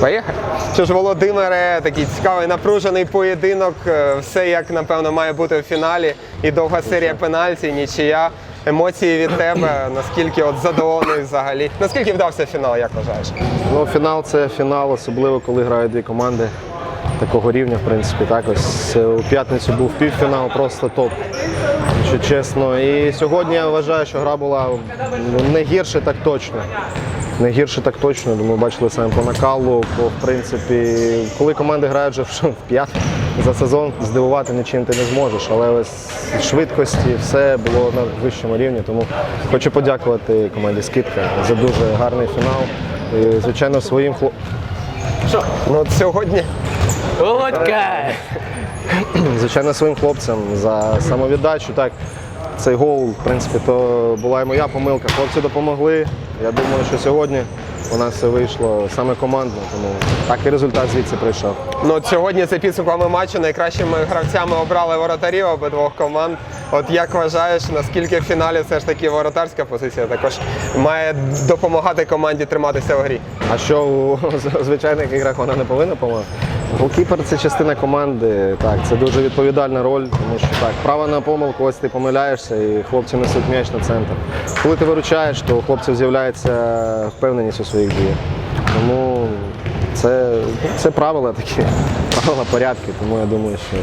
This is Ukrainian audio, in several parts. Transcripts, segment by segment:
Поїхали. Що ж, Володимире, такий цікавий напружений поєдинок. Е, Все як напевно має бути в фіналі. І довга серія пенальті, нічия. Емоції від тебе. Наскільки от задоволений взагалі? Наскільки вдався фінал, як вважаєш? Ну, фінал це фінал, особливо коли грають дві команди такого рівня, в принципі. Так, ось е, у п'ятницю був півфінал, просто топ. Якщо чесно. І сьогодні я вважаю, що гра була ну, не гірше, так точно. Не гірше так точно. Думаю, бачили саме по накалу. По, в принципі, коли команди грають вже в п'ят за сезон, здивувати нічим ти не зможеш. Але ось швидкості все було на вищому рівні. Тому хочу подякувати команді Скидка за дуже гарний фінал. І, звичайно, своїм хлопцям. Ну от сьогодні Володька! Звичайно, своїм хлопцям за самовіддачу. Так, цей гол, в принципі, то була і моя помилка. Хлопці допомогли. Я думаю, що сьогодні у нас все вийшло саме командно, тому так і результат звідси прийшов. Ну, от сьогодні за підсумками матчу найкращими гравцями обрали воротарів обидвох команд. От як вважаєш, наскільки в фіналі все ж таки воротарська позиція також має допомагати команді триматися в грі? А що у звичайних іграх вона не повинна допомагати? Голкіпер це частина команди. Так, це дуже відповідальна роль, тому що так, право на помилку, ось ти помиляєшся, і хлопці несуть м'яч на центр. Коли ти виручаєш, то у хлопців з'являється впевненість у своїх діях. Тому це, це правила такі, правила порядки. Тому я думаю, що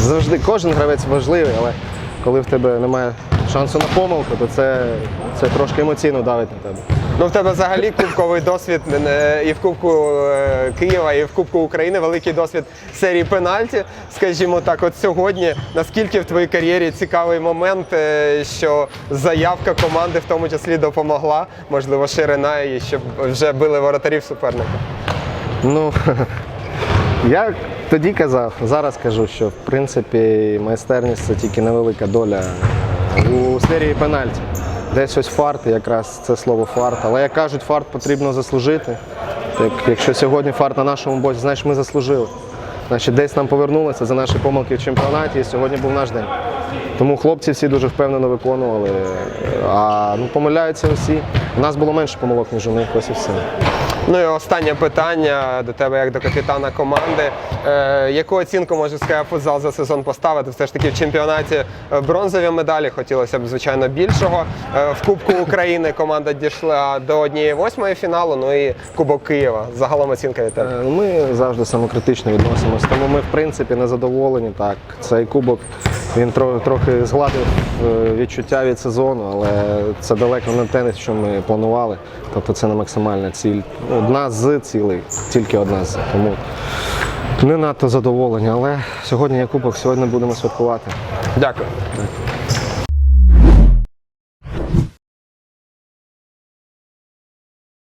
завжди кожен гравець важливий, але коли в тебе немає шансу на помилку, то це, це трошки емоційно давить на тебе. Ну, в тебе взагалі кубковий досвід е, і в Кубку е, Києва, і в Кубку України великий досвід серії пенальті. Скажімо так, от сьогодні наскільки в твоїй кар'єрі цікавий момент, е, що заявка команди в тому числі допомогла, можливо, ширина, і щоб вже били воротарів суперника. Ну, я тоді казав, зараз кажу, що в принципі майстерність це тільки невелика доля у серії пенальті. Десь ось фарт, якраз це слово фарт. Але як кажуть, фарт потрібно заслужити. Так, якщо сьогодні фарт на нашому боці, значить ми заслужили. Значить, десь нам повернулося за наші помилки в чемпіонаті, і сьогодні був наш день. Тому хлопці всі дуже впевнено виконували. А ну, помиляються усі. У нас було менше помилок, ніж у них, ось і все. Ну і останнє питання до тебе, як до капітана команди. Е, яку оцінку може сказати футзал за сезон поставити? Все ж таки в чемпіонаті е, бронзові медалі хотілося б, звичайно, більшого. Е, в Кубку України команда дійшла до однієї восьмої фіналу, ну і Кубок Києва. Загалом оцінка від тебе. Е, Ми завжди самокритично відносимося, тому ми в принципі не задоволені. Так, цей кубок він тро- трохи згладив е, відчуття від сезону, але це далеко не те, що ми планували. Тобто це не максимальна ціль. Одна з цілей, тільки одна з. Тому не надто задоволені, але сьогодні є кубок, сьогодні будемо святкувати. Дякую.